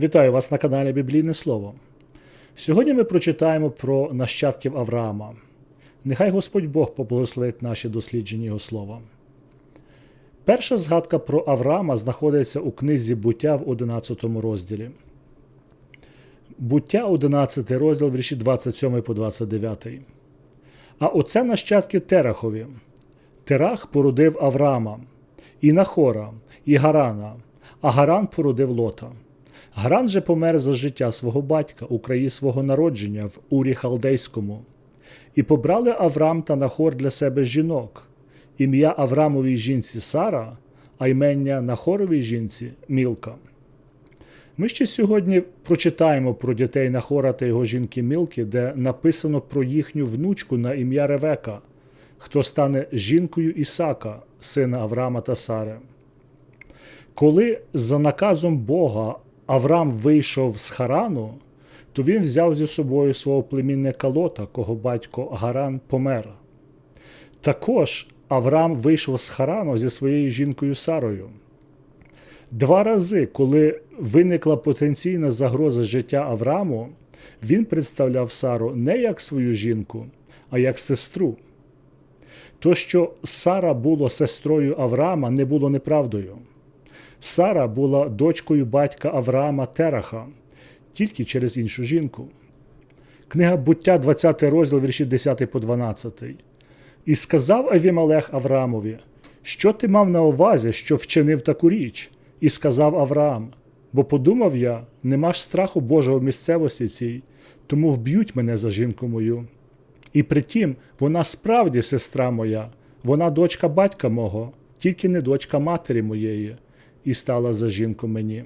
Вітаю вас на каналі Біблійне Слово. Сьогодні ми прочитаємо про нащадків Авраама. Нехай Господь Бог поблагословить наші дослідження Його слова. Перша згадка про Авраама знаходиться у книзі буття в 11 розділі. Буття 11 розділ вірші 27 по 29. А оце нащадки Терахові. Терах породив Авраама, і Нахора, і Гарана, а Гаран породив Лота. Гаран же помер за життя свого батька у краї свого народження в Урі Халдейському. І побрали Авраам та Нахор для себе жінок, ім'я Аврамовій жінці Сара, а ймення Нахоровій жінці Мілка. Ми ще сьогодні прочитаємо про дітей Нахора та його жінки Мілки, де написано про їхню внучку на ім'я Ревека, хто стане жінкою Ісака, сина Авраама та Сари. Коли за наказом Бога Авраам вийшов з Харану, то він взяв зі собою свого племінника Лота, кого батько Гаран помер. Також Авраам вийшов з Харану зі своєю жінкою Сарою. Два рази, коли виникла потенційна загроза життя Аврааму, він представляв Сару не як свою жінку, а як сестру. То, що Сара була сестрою Авраама, не було неправдою. Сара була дочкою батька Авраама Тераха, тільки через іншу жінку. Книга буття, 20 розділ вірші 10 по 12. І сказав Авімалех Авраамові, що ти мав на увазі, що вчинив таку річ, і сказав Авраам, бо подумав я, нема ж страху Божого в місцевості цій, тому вб'ють мене за жінку мою. І притім, вона справді сестра моя, вона дочка батька мого, тільки не дочка матері моєї, і стала за жінку мені.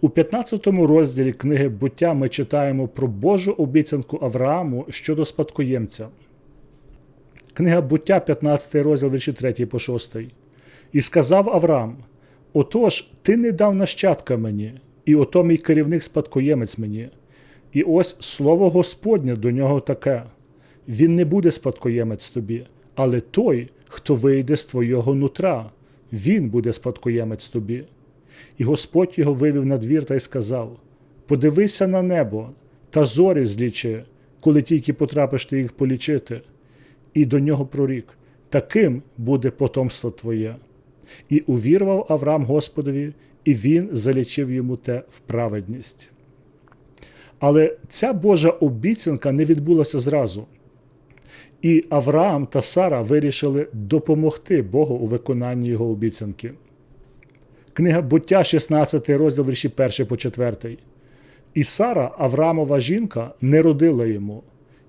У 15 розділі книги буття ми читаємо про Божу обіцянку Аврааму щодо спадкоємця. Книга буття, 15 розділ вірші 3 по 6. І сказав Авраам: Отож, ти не дав нащадка мені, і ото мій керівник спадкоємець мені. І ось слово Господнє до нього таке: Він не буде спадкоємець тобі, але той, хто вийде з твого нутра, він буде спадкоємець тобі. І Господь його вивів на двір та й сказав: Подивися на небо та зорі злічи, коли тільки потрапиш ти їх полічити. І до нього прорік: таким буде потомство твоє. І увірвав Авраам Господові, і він залічив йому те в праведність. Але ця Божа обіцянка не відбулася зразу. І Авраам та Сара вирішили допомогти Богу у виконанні його обіцянки. Книга буття, 16 розділ вірші 1 по 4. І Сара, Авраамова жінка, не родила йому,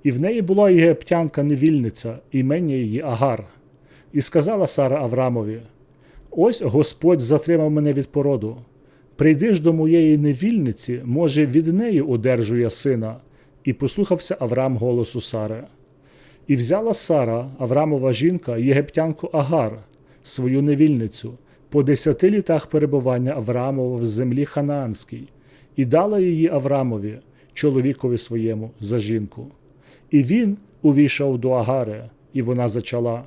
і в неї була єгиптянка невільниця, імення її Агар. І сказала Сара Авраамові: Ось Господь затримав мене від породу. Прийди ж до моєї невільниці, може, від неї одержу я сина. І послухався Авраам голосу Сари. І взяла Сара, Аврамова жінка, єгиптянку Агар, свою невільницю, по десяти літах перебування Авраамова в землі Ханаанській, і дала її Аврамові, чоловікові своєму, за жінку. І він увійшов до Агари, і вона зачала.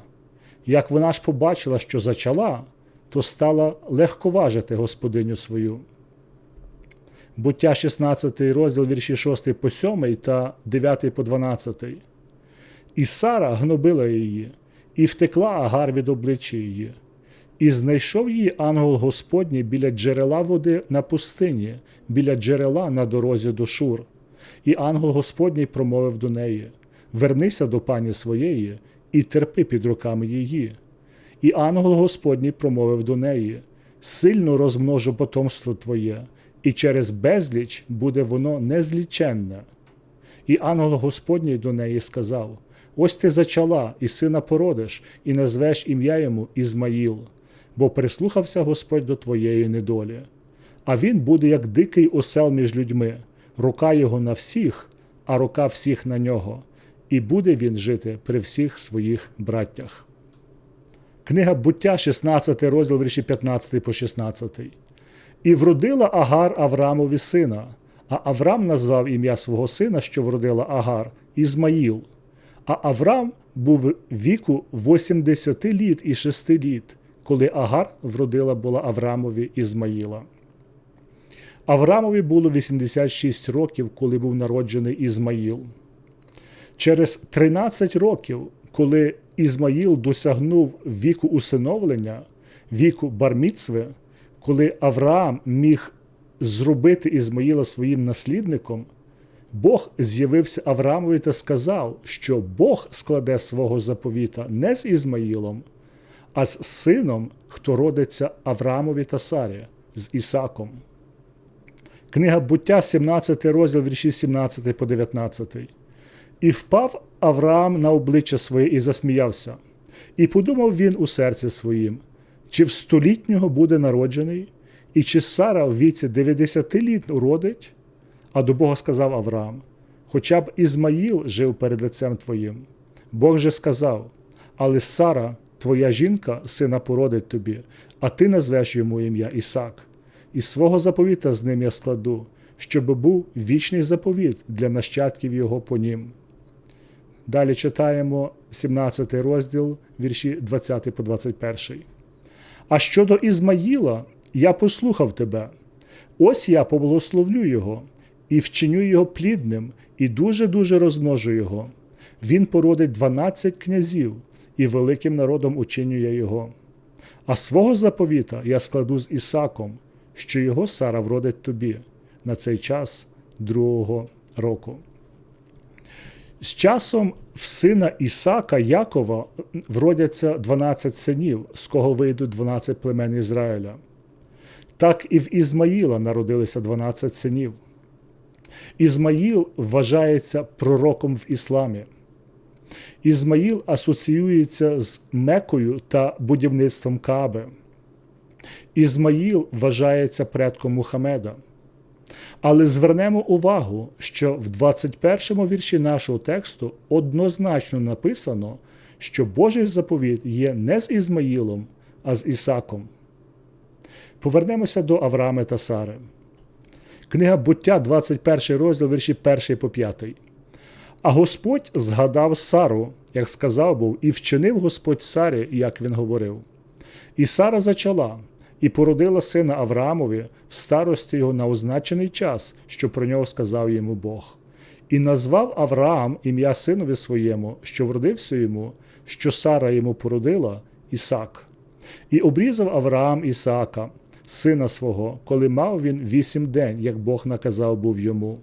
Як вона ж побачила, що зачала, то стала легковажити господиню свою. Буття 16 розділ вірші 6 по 7 та 9 по 12. І Сара гнобила її, і втекла Агар від обличчя її. І знайшов її ангел Господній біля джерела води на пустині, біля джерела на дорозі до Шур. І ангел Господній промовив до неї: Вернися до пані своєї і терпи під руками її. І ангел Господній промовив до неї: Сильно розмножу потомство твоє, і через безліч буде воно незліченне. І ангел Господній до неї сказав: Ось ти зачала, і сина породиш, і назвеш ім'я йому Ізмаїл, бо прислухався Господь до твоєї недолі. А він буде як дикий осел між людьми, рука його на всіх, а рука всіх на нього, і буде він жити при всіх своїх браттях. Книга буття, 16 розділ вірші 15 по 16. І вродила Агар Аврамові сина, а Аврам назвав ім'я свого сина, що вродила Агар, Ізмаїл. А Авраам був віку 80 літ і 6 літ, коли Агар вродила була Аврамові Ізмаїла. Авраамові було 86 років, коли був народжений Ізмаїл. Через 13 років, коли Ізмаїл досягнув віку усиновлення, віку барміцви, коли Авраам міг зробити Ізмаїла своїм наслідником, Бог з'явився Авраамові та сказав, що Бог складе свого заповіта не з Ізмаїлом, а з сином, хто родиться Авраамові та Сарі, з Ісаком. Книга буття, 17 розділ вірші 17 по 19. І впав Авраам на обличчя своє і засміявся, і подумав він у серці своїм, чи в столітнього буде народжений, і чи Сара в віці 90 літ уродить? А до Бога сказав Авраам: Хоча б Ізмаїл жив перед лицем твоїм. Бог же сказав: Але Сара, твоя жінка, сина породить тобі, а ти назвеш йому ім'я Ісак, і свого заповіта з ним я складу, щоб був вічний заповіт для нащадків його по нім. Далі читаємо 17 розділ, вірші 20 по 21. А щодо Ізмаїла, я послухав тебе. Ось я поблагословлю його і вчиню його плідним, і дуже-дуже розмножу його. Він породить 12 князів, і великим народом учиню я його. А свого заповіта я складу з Ісаком, що його Сара вродить тобі на цей час другого року. З часом в сина Ісака Якова вродяться 12 синів, з кого вийдуть 12 племен Ізраїля. Так і в Ізмаїла народилися 12 синів. Ізмаїл вважається пророком в ісламі. Ізмаїл асоціюється з Мекою та будівництвом Кааби. Ізмаїл вважається предком Мухамеда. Але звернемо увагу, що в 21 вірші нашого тексту однозначно написано, що Божий заповіт є не з Ізмаїлом, а з Ісаком. Повернемося до Авраами та Сари. Книга буття, 21 розділ, вірші 1 по 5. А Господь згадав Сару, як сказав був, і вчинив Господь Сарі, як він говорив. І Сара зачала, і породила сина Авраамові в старості його на означений час, що про нього сказав йому Бог. І назвав Авраам ім'я синові своєму, що вродився йому, що Сара йому породила, Ісак. І обрізав Авраам Ісаака, сина свого, коли мав він вісім день, як Бог наказав був йому.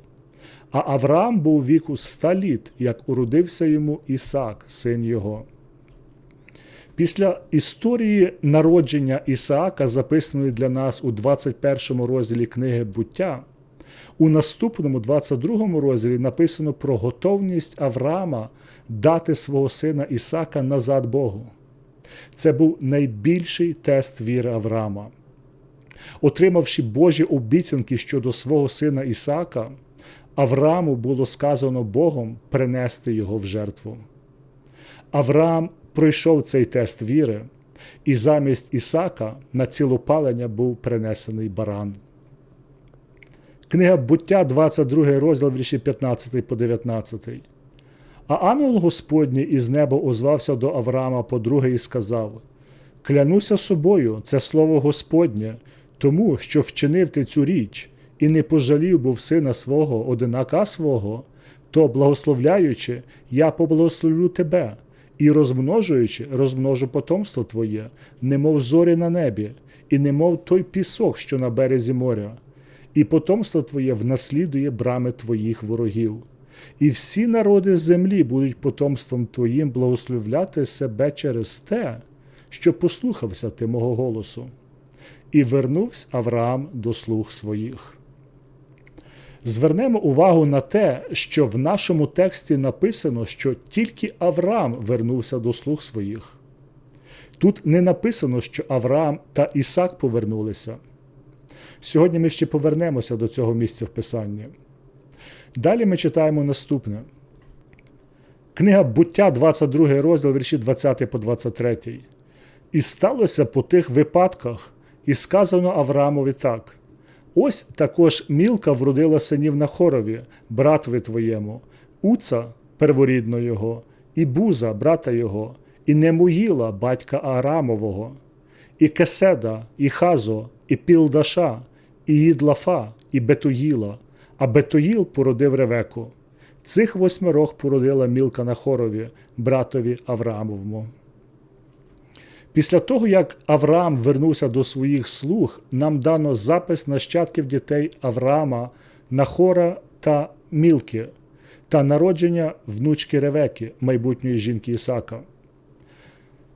А Авраам був віку ста літ, як уродився йому Ісак, син його. Після історії народження Ісаака, записаної для нас у 21 розділі книги буття, у наступному 22 розділі написано про готовність Авраама дати свого сина Ісака назад Богу. Це був найбільший тест віри Авраама. Отримавши Божі обіцянки щодо свого сина Ісака, Аврааму було сказано Богом принести його в жертву. Авраам пройшов цей тест віри, і замість Ісака на цілопалення був принесений баран. Книга буття, 22 розділ вірші 15 по 19. А ангел Господній із неба озвався до Авраама подруги і сказав: Клянуся собою, це слово Господнє, тому що вчинив ти цю річ і не пожалів був сина свого, одинака свого, то, благословляючи, я поблагословлю тебе, і розмножуючи, розмножу потомство твоє, немов зорі на небі, і немов той пісок, що на березі моря, і потомство твоє внаслідує брами твоїх ворогів. І всі народи землі будуть потомством твоїм благословляти себе через те, що послухався ти мого голосу. І вернувся Авраам до слуг своїх. Звернемо увагу на те, що в нашому тексті написано, що тільки Авраам вернувся до слуг своїх. Тут не написано, що Авраам та Ісак повернулися. Сьогодні ми ще повернемося до цього місця в Писанні. Далі ми читаємо наступне. Книга буття, 22 розділ, вірші 20 по 23. І сталося по тих випадках, і сказано Авраамові так: Ось також Мілка вродила синів на хорові, братві твоєму, Уца, перворідно його, і Буза, брата його, і Немуїла, батька Арамового, і Кеседа, і Хазо, і Пілдаша, і Їдлафа, і Бетуїла, а Бетуїл породив Ревеку. Цих восьмерох породила Мілка на хорові, братові Авраамовому. Після того, як Авраам вернувся до своїх слуг, нам дано запис нащадків дітей Авраама, Нахора та Мілки та народження внучки Ревеки, майбутньої жінки Ісака.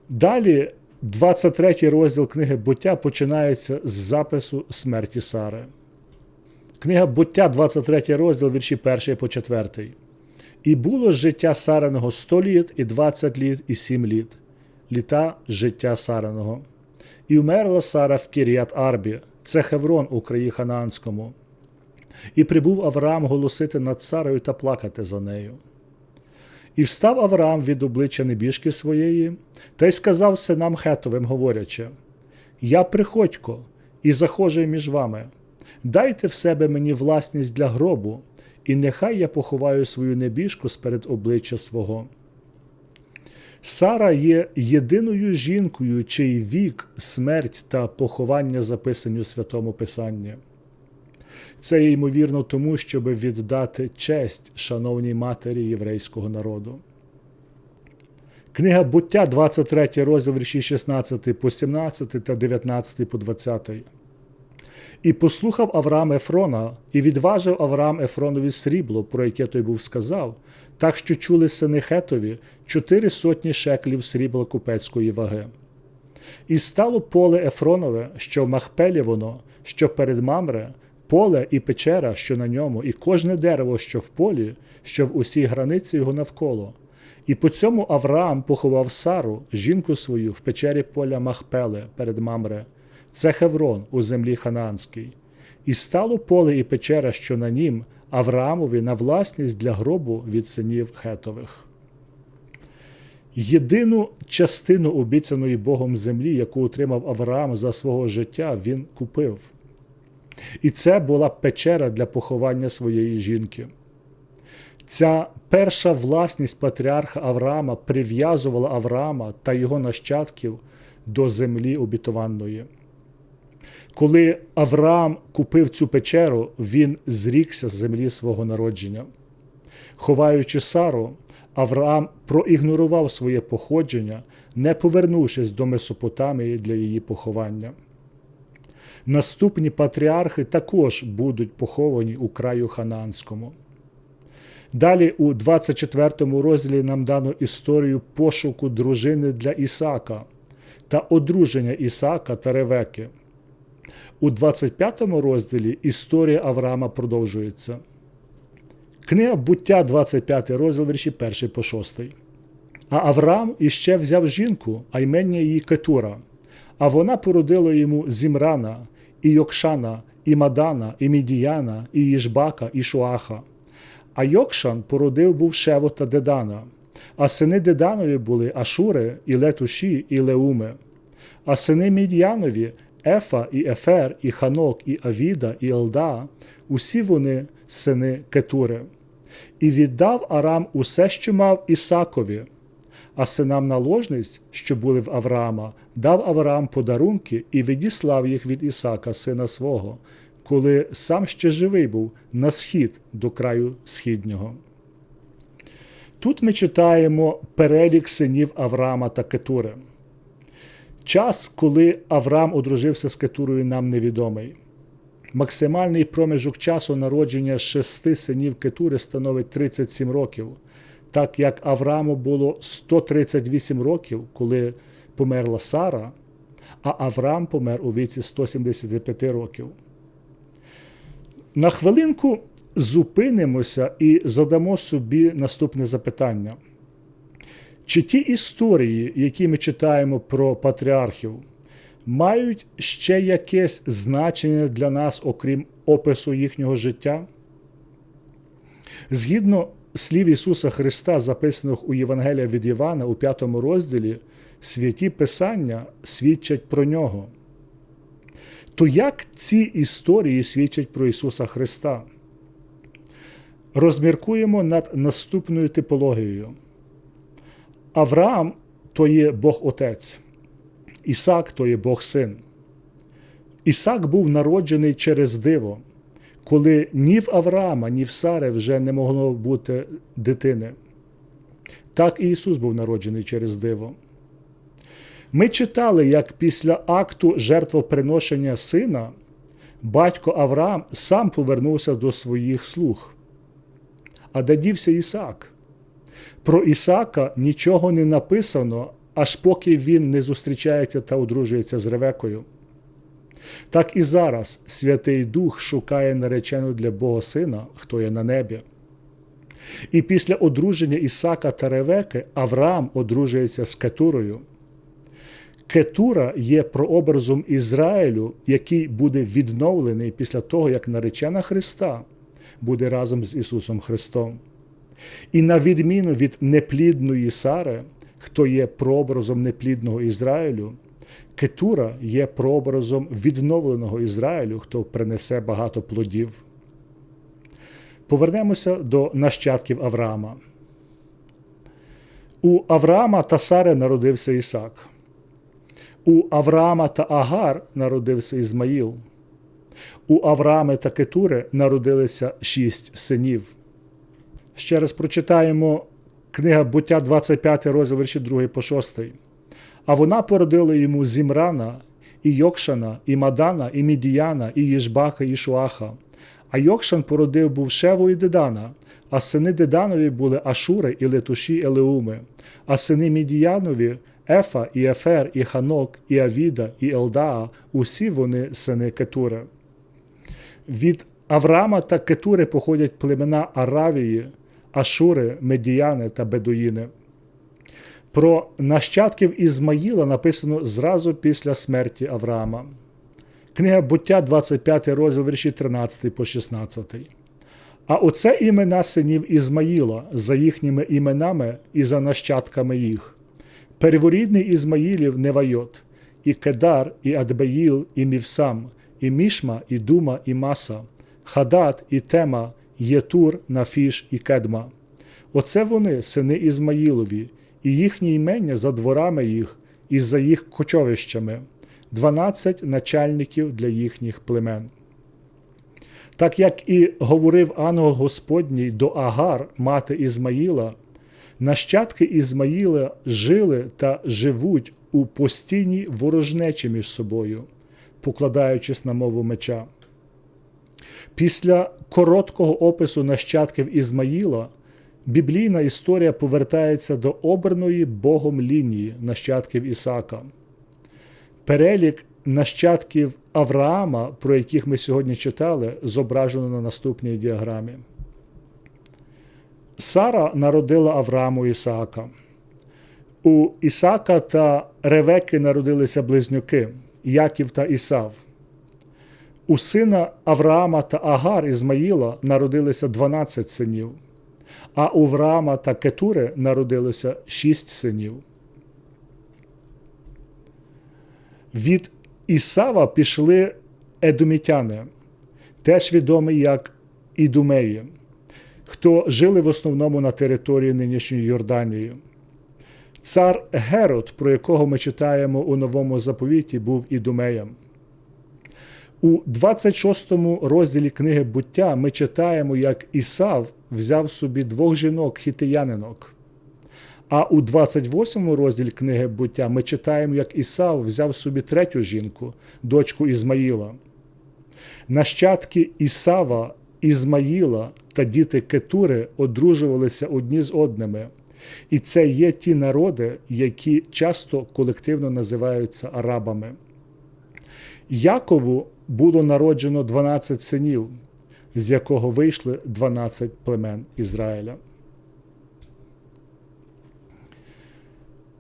Далі 23 розділ книги буття починається з запису смерті Сари. Книга буття, 23 розділ, вірші 1 по 4. І було життя Сариного 100 літ, і 20 літ, і 7 літ, літа життя Сариного. І вмерла Сара в Кіріат Арбі, це Хеврон у краї Ханаанському. І прибув Авраам голосити над Сарою та плакати за нею. І встав Авраам від обличчя небіжки своєї, та й сказав синам Хетовим, говорячи: Я приходько і захожий між вами, дайте в себе мені власність для гробу, і нехай я поховаю свою небіжку сперед обличчя свого. Сара є єдиною жінкою, чий вік, смерть та поховання записані у Святому Писанні. Це ймовірно тому, щоб віддати честь шановній матері єврейського народу. Книга буття, 23 розділ вірші 16 по 17 та 19 по 20. І послухав Авраам Ефрона, і відважив Авраам Ефронові срібло, про яке той був сказав, так що чули сини Хетові чотири сотні шеклів срібла купецької ваги. І стало поле Ефронове, що в Махпелі воно, що перед Мамре, поле і печера, що на ньому, і кожне дерево, що в полі, що в усій границі його навколо. І по цьому Авраам поховав Сару, жінку свою, в печері поля Махпеле перед Мамре, це Хеврон у землі Ханаанській. І стало поле і печера, що на нім, Авраамові на власність для гробу від синів Хетових. Єдину частину обіцяної Богом землі, яку отримав Авраам за свого життя, він купив. І це була печера для поховання своєї жінки. Ця перша власність патріарха Авраама прив'язувала Авраама та його нащадків до землі обітованої. Коли Авраам купив цю печеру, він зрікся з землі свого народження. Ховаючи Сару, Авраам проігнорував своє походження, не повернувшись до Месопотамії для її поховання. Наступні патріархи також будуть поховані у краю Ханаанському. Далі у 24 розділі нам дано історію пошуку дружини для Ісака та одруження Ісака та Ревеки. У 25 розділі історія Авраама продовжується. Книга буття, 25 розділ вірші 1 по 6. А Авраам іще взяв жінку, а ймення її Кетура, а вона породила йому Зімрана, і Йокшана, і Мадана, і Мідіяна, і Їжбака, і Шуаха. А Йокшан породив був Шево та Дедана, а сини Деданові були Ашури, і Летуші, і Леуми, а сини Мідіянові Ефа, і Ефер, і Ханок, і Авіда, і Елда, усі вони сини Кетури. І віддав Арам усе, що мав Ісакові, а синам наложниць, що були в Авраама, дав Авраам подарунки і відіслав їх від Ісака, сина свого, коли сам ще живий був на схід до краю східнього. Тут ми читаємо перелік синів Авраама та Кетури. Час, коли Авраам одружився з Кетурою, нам невідомий. Максимальний проміжок часу народження шести синів Кетури становить 37 років, так як Аврааму було 138 років, коли померла Сара, а Авраам помер у віці 175 років. На хвилинку зупинимося і задамо собі наступне запитання. Чи ті історії, які ми читаємо про патріархів, мають ще якесь значення для нас, окрім опису їхнього життя? Згідно слів Ісуса Христа, записаних у Євангелія від Івана у п'ятому розділі, святі Писання свідчать про нього. То як ці історії свідчать про Ісуса Христа? Розміркуємо над наступною типологією. Авраам то є Бог Отець, Ісак то є Бог Син. Ісак був народжений через диво. коли ні в Авраама, ні в Сари вже не могло бути дитини. Так і Ісус був народжений через диво. Ми читали, як після акту жертвоприношення сина батько Авраам сам повернувся до своїх слуг. А де дівся Ісаак? Про Ісака нічого не написано, аж поки він не зустрічається та одружується з Ревекою. Так і зараз Святий Дух шукає наречену для Бога Сина, хто є на небі. І після одруження Ісака та Ревеки Авраам одружується з Кетурою. Кетура є прообразом Ізраїлю, який буде відновлений після того, як наречена Христа буде разом з Ісусом Христом. І на відміну від неплідної Сари, хто є прообразом неплідного Ізраїлю, Кетура є прообразом відновленого Ізраїлю, хто принесе багато плодів. Повернемося до нащадків Авраама. У Авраама та Сари народився Ісак. У Авраама та Агар народився Ізмаїл. У Авраами та Кетури народилися шість синів. Ще раз прочитаємо книга буття 25 розділ вірші 2 по 6. А вона породила йому Зімрана, і Йокшана, і Мадана, і Мідіяна, і Їжбаха, і Шуаха. А Йокшан породив був Шеву і Дедана, а сини Деданові були Ашури і Летуші Елеуми, а сини Мідіянові Ефа, і Ефер, і Ханок, і Авіда, і Елдаа, усі вони сини Кетури. Від Авраама та Кетури походять племена Аравії, Ашури, Медіяни та Бедуїни. Про нащадків Ізмаїла написано зразу після смерті Авраама. Книга буття, 25 розділ вірші 13 по 16. А оце імена синів Ізмаїла за їхніми іменами і за нащадками їх. Перворідний Ізмаїлів Невайот, і Кедар, і Адбеїл, і Мівсам, і Мішма, і Дума, і Маса, Хадат, і Тема, Єтур, Нафіш і Кедма. Оце вони, сини Ізмаїлові, і їхні імення за дворами їх, і за їх кочовищами, дванадцять начальників для їхніх племен. Так як і говорив ангел Господній до Агар, мати Ізмаїла, нащадки Ізмаїла жили та живуть у постійній ворожнечі між собою, покладаючись на мову меча. Після короткого опису нащадків Ізмаїла біблійна історія повертається до обраної Богом лінії нащадків Ісака. Перелік нащадків Авраама, про яких ми сьогодні читали, зображено на наступній діаграмі. Сара народила Аврааму Ісаака. У Ісака та Ревеки народилися близнюки Яків та Ісав. У сина Авраама та Агар Ізмаїла народилися 12 синів, а у Авраама та Кетури народилося 6 синів. Від Ісава пішли едомітяни, теж відомі як Ідумеї, хто жили в основному на території нинішньої Йорданії. Цар Герод, про якого ми читаємо у новому заповіті, був ідумеєм. У 26 розділі книги буття ми читаємо, як Ісав взяв собі двох жінок хітиянинок. А у 28 розділі книги буття ми читаємо, як Ісав взяв собі третю жінку, дочку Ізмаїла. Нащадки Ісава, Ізмаїла та діти Кетури одружувалися одні з одними. І це є ті народи, які часто колективно називаються арабами. Якову було народжено 12 синів, з якого вийшли 12 племен Ізраїля.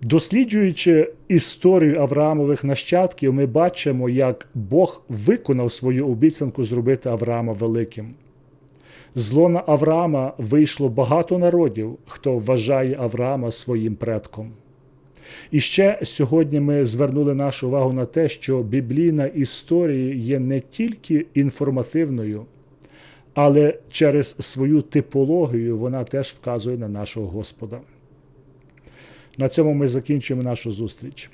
Досліджуючи історію Авраамових нащадків, ми бачимо, як Бог виконав свою обіцянку зробити Авраама великим. З лона Авраама вийшло багато народів, хто вважає Авраама своїм предком. І ще сьогодні ми звернули нашу увагу на те, що біблійна історія є не тільки інформативною, але через свою типологію вона теж вказує на нашого Господа. На цьому ми закінчуємо нашу зустріч.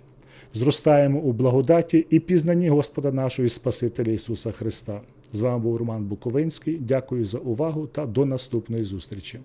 Зростаємо у благодаті і пізнанні Господа нашого і Спасителя Ісуса Христа. З вами був Роман Буковинський. Дякую за увагу та до наступної зустрічі.